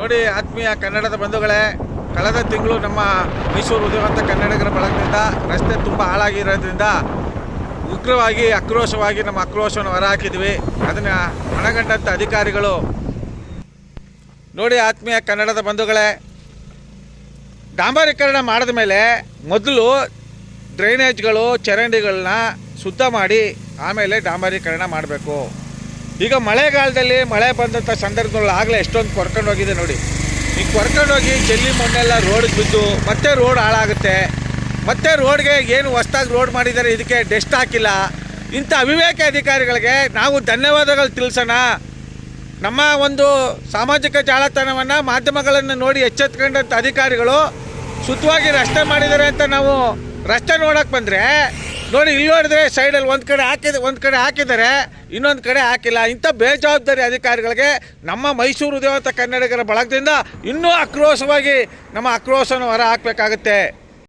ನೋಡಿ ಆತ್ಮೀಯ ಕನ್ನಡದ ಬಂಧುಗಳೇ, ಕಳೆದ ತಿಂಗಳು ನಮ್ಮ ಮೈಸೂರು ಉದಯವಂತ ಕನ್ನಡಿಗರ ಬಳಗದಿಂದ ರಸ್ತೆ ತುಂಬ ಹಾಳಾಗಿರೋದ್ರಿಂದ ಉಗ್ರವಾಗಿ, ಆಕ್ರೋಶವಾಗಿ ನಮ್ಮ ಆಕ್ರೋಶವನ್ನು ಹೊರಹಾಕಿದ್ವಿ. ಅದನ್ನು ಮನಗಂಡಂಥ ಅಧಿಕಾರಿಗಳು. ನೋಡಿ ಆತ್ಮೀಯ ಕನ್ನಡದ ಬಂಧುಗಳೇ, ಡಾಂಬರೀಕರಣ ಮಾಡಿದ ಮೇಲೆ ಮೊದಲು ಡ್ರೈನೇಜ್ಗಳು, ಚರಂಡಿಗಳನ್ನ ಶುದ್ಧ ಮಾಡಿ ಆಮೇಲೆ ಡಾಂಬರೀಕರಣ ಮಾಡಬೇಕು. ಈಗ ಮಳೆಗಾಲದಲ್ಲಿ ಮಳೆ ಬಂದಂಥ ಸಂದರ್ಭದಲ್ಲಿ ಆಗಲೇ ಎಷ್ಟೊಂದು ಕೊರ್ಕೊಂಡು ಹೋಗಿದೆ ನೋಡಿ. ಈಗ ಕೊರ್ಕೊಂಡು ಹೋಗಿ ಜಲ್ಲಿ ಮಣ್ಣೆಲ್ಲ ರೋಡಿಗೆ ಬಿದ್ದು ಮತ್ತೆ ರೋಡ್ ಹಾಳಾಗುತ್ತೆ. ಮತ್ತೆ ರೋಡ್ಗೆ ಏನು ಹೊಸ್ದಾಗಿ ರೋಡ್ ಮಾಡಿದ್ದಾರೆ ಇದಕ್ಕೆ ಡೆಸ್ಟ್ ಹಾಕಿಲ್ಲ. ಇಂಥ ಅವಿವೇಕ ಅಧಿಕಾರಿಗಳಿಗೆ ನಾವು ಧನ್ಯವಾದಗಳು ತಿಳಿಸೋಣ. ನಮ್ಮ ಒಂದು ಸಾಮಾಜಿಕ ಜಾಲತಾಣವನ್ನು ಮಾಧ್ಯಮಗಳನ್ನು ನೋಡಿ ಎಚ್ಚೆತ್ಕೊಂಡಂಥ ಅಧಿಕಾರಿಗಳು ಶುದ್ಧವಾಗಿ ರಸ್ತೆ ಮಾಡಿದ್ದಾರೆ ಅಂತ ನಾವು ರಸ್ತೆ ನೋಡೋಕೆ ಬಂದರೆ ನೋಡಿ, ಇಲ್ಲಿ ನೋಡಿದ್ರೆ ಸೈಡಲ್ಲಿ ಒಂದು ಕಡೆ ಹಾಕಿದ, ಒಂದು ಕಡೆ ಹಾಕಿದ್ದಾರೆ, ಇನ್ನೊಂದು ಕಡೆ ಹಾಕಿಲ್ಲ. ಇಂಥ ಬೇಜವಾಬ್ದಾರಿ ಅಧಿಕಾರಿಗಳಿಗೆ ನಮ್ಮ ಮೈಸೂರು ದೇವತಾ ಕನ್ನಡಿಗರ ಬಳಗದಿಂದ ಇನ್ನೂ ಆಕ್ರೋಶವಾಗಿ ನಮ್ಮ ಆಕ್ರೋಶನ ಹೊರ ಹಾಕಬೇಕಾಗುತ್ತೆ.